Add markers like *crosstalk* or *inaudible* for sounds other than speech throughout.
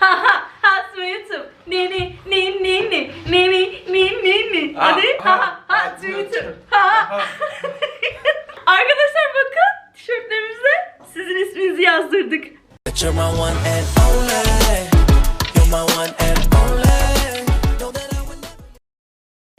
Ha ha ha YouTube. Ni ni ni ni ni ni ni ni ni ni. Hadi ha ha ha YouTube. Ha ha. *laughs* Arkadaşlar bakın tişörtlerimize sizin isminizi yazdırdık. That you're my one and only. You're my one and only. Know that I would never.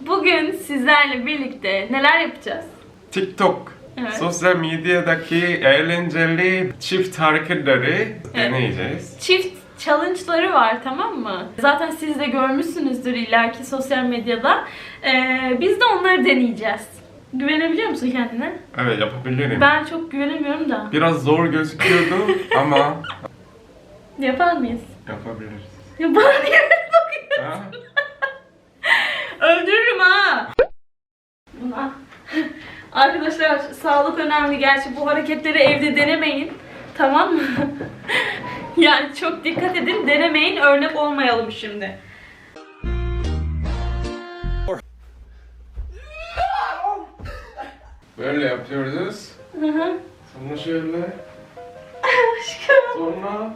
Bugün sizlerle birlikte neler yapacağız? TikTok. Evet. Sosyal medyadaki eğlenceli çift hareketleri deneyeceğiz. Çift challenge'ları var tamam mı? Zaten siz de görmüşsünüzdür illaki sosyal medyada. Ee, biz de onları deneyeceğiz. Güvenebiliyor musun kendine? Evet yapabilirim. Ben çok güvenemiyorum da. Biraz zor gözüküyordu *laughs* ama Yapar mıyız? yapabiliriz. Ya bana niye öyle bakıyorsun? Ha? Öldürürüm ha. Buna. Arkadaşlar sağlık önemli. Gerçi bu hareketleri evde denemeyin. Tamam mı? *laughs* yani çok dikkat edin. Denemeyin. Örnek olmayalım şimdi. Böyle yapıyoruz. Hı hı. Sonra şöyle. *laughs* Aşkım. Sonra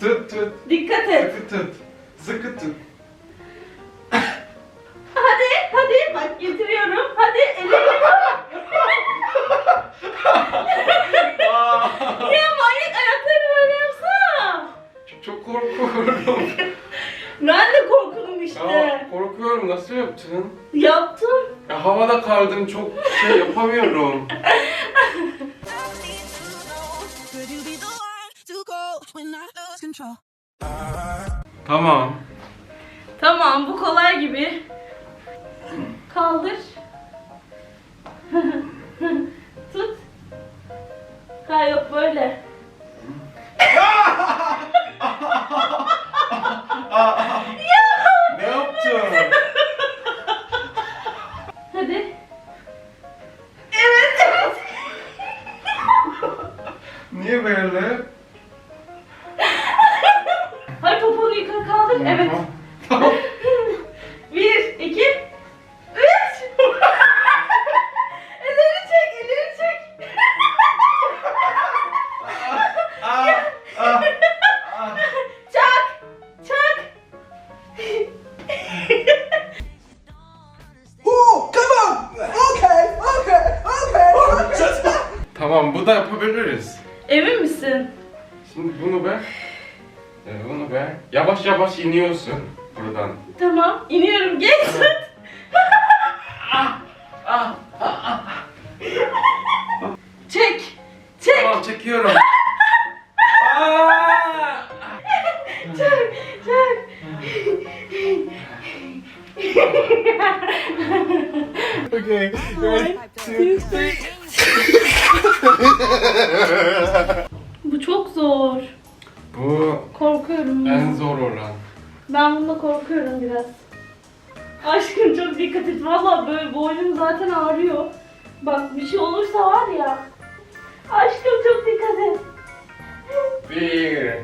Tut tut. Dikkat et. Sıkı tut. Sıkı tut. Hadi hadi bak getiriyorum. Hadi ellerini. *laughs* ya manyak ayaklarını böyle yapsana. Çok korkuyorum. Ben de korkudum işte. Ya, korkuyorum. Nasıl yaptın? Yaptım. Ya, havada kaldım. Çok şey yapamıyorum. *laughs* lose control? Tamam. Tamam bu kolay gibi. Kaldır. *laughs* Evet. *laughs* Tamam. Bir, iki, üç. *laughs* elleri çek, elleri çek. Aa, aa, aa. çak, çak. *laughs* Ooh, come on! Okay, okay, okay. Tamam bu da yapabiliriz. Emin misin? Şimdi bunu ver. Ee, Bunu ver. Yavaş yavaş iniyorsun buradan. Tamam, iniyorum. Geç tut. çek, çek, Tamam çekiyorum. Boynum zaten ağrıyor. Bak bir şey olursa var ya. Aşkım çok dikkat et. Bir,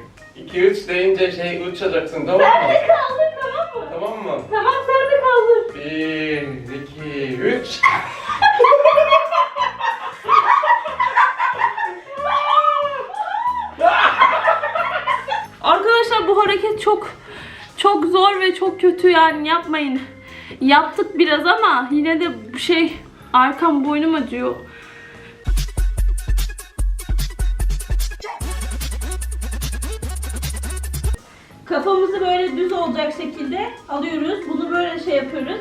iki, üç deyince şey uçacaksın tamam Sen mı? de kaldır tamam mı? Tamam mı? Tamam sen de kaldır. Bir, iki, üç. *laughs* Arkadaşlar bu hareket çok çok zor ve çok kötü yani yapmayın. Yaptık biraz ama yine de bu şey arkam boynum acıyor. Kafamızı böyle düz olacak şekilde alıyoruz. Bunu böyle şey yapıyoruz.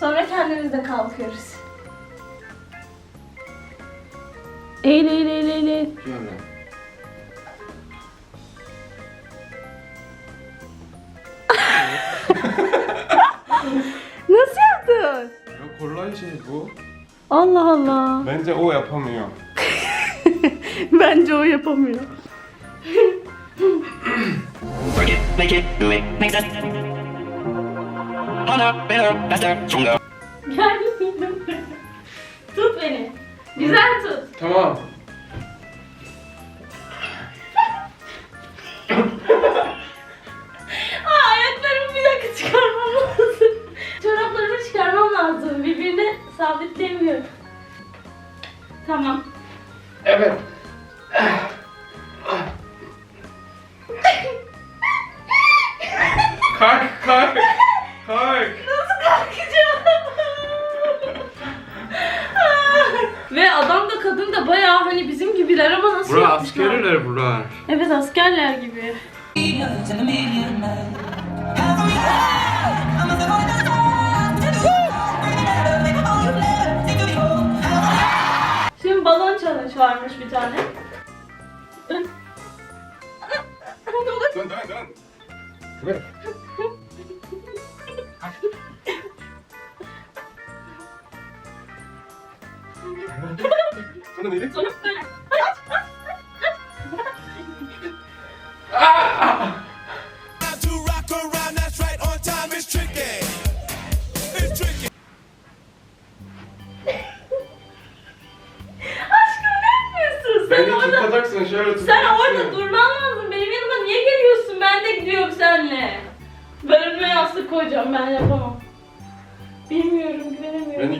Sonra kendimiz de kalkıyoruz. Eğil eğil eğil. eğil. Şöyle. Kolay şey bu. Allah Allah. Bence o yapamıyor. *laughs* Bence o yapamıyor. *laughs* Gel. tut beni. Güzel tut. Tamam. Sabitlemiyorum. Tamam. Evet. kalk kalk. Kalk. Nasıl kalkacağım? Ve adam da kadın da bayağı hani bizim gibiler ama nasıl Bura yapmışlar? askeriler bura. Evet askerler gibi. Balon challenge varmış bir tane. Dön *laughs* dön dön. Ver. Sonra neydi? Sonra böyle. To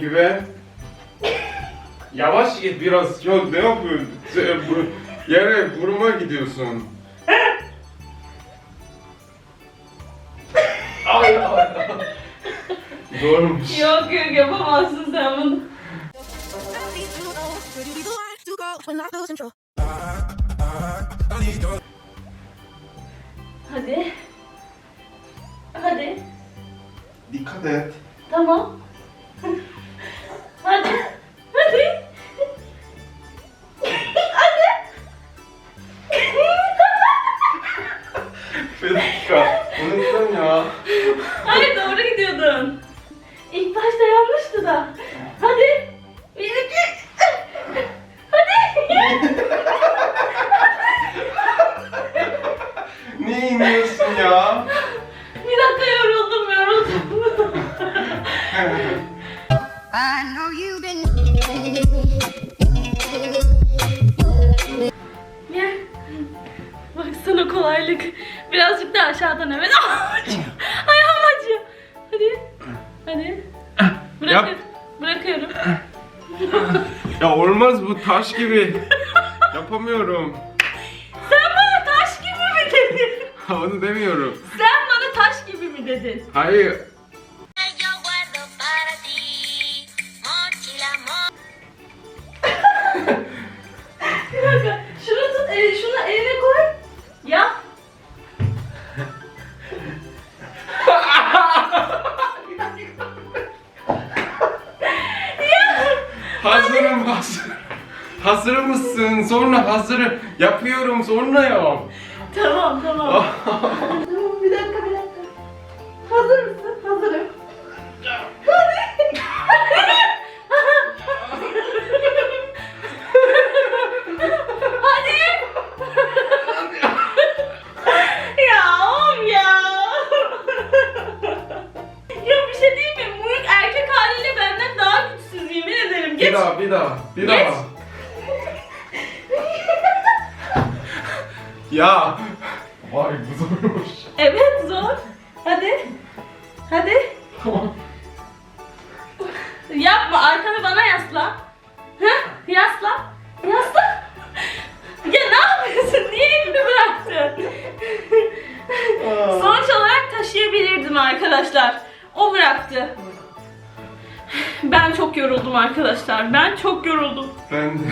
güven. Yavaş git biraz. Ya ne yapıyorsun? Bu- Yere vurma gidiyorsun. ay ay. Zormuş. Yok yok yapamazsın sen bunu. Hadi. Hadi. Dikkat et. Tamam. Hadi. Hadi. Hadi. Bir dakika. Unuttum ya. Hayır doğru gidiyordun. İlk başta yanlıştı da. Hadi. Bir iki. Hadi. Ne iniyorsun ya? Bir dakika yoruldum yoruldum. *laughs* I know you've been. Baksana kolaylık. Birazcık daha aşağıdan evet. *laughs* Acıyor. Ayağım acıyor. Hadi. Hadi. Bırak Yap. Bırakıyorum. Ya olmaz bu taş gibi. Yapamıyorum. Sen bana taş gibi mi dedin? Onu demiyorum. Sen bana taş gibi mi dedin? Hayır. Hazır mısın? Sonra hazır. Yapıyorum sonra yap. Tamam tamam. tamam bir dakika bir dakika. Hazır mısın? Hazırım. Bir şey değil mi? Muhit erkek haliyle benden daha. Bir daha, ya. Vay bu zormuş. Evet zor. Hadi. Hadi. Tamam. Yapma arkanı bana yasla. Heh, yasla. Yasla. Ya ne yapıyorsun? Niye elini bıraktın? Sonuç olarak taşıyabilirdim arkadaşlar. O bıraktı. Ben çok yoruldum arkadaşlar. Ben çok yoruldum. Ben de.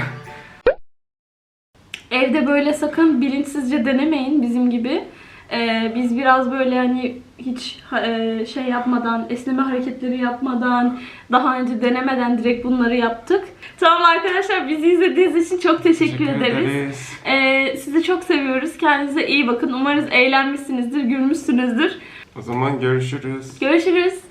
Evde böyle sakın bilinçsizce denemeyin bizim gibi. Ee, biz biraz böyle hani hiç e, şey yapmadan, esneme hareketleri yapmadan, daha önce denemeden direkt bunları yaptık. Tamam arkadaşlar bizi izlediğiniz için çok teşekkür, Teşekkür ederiz. ederiz. Ee, sizi çok seviyoruz. Kendinize iyi bakın. Umarız eğlenmişsinizdir, gülmüşsünüzdür. O zaman görüşürüz. Görüşürüz.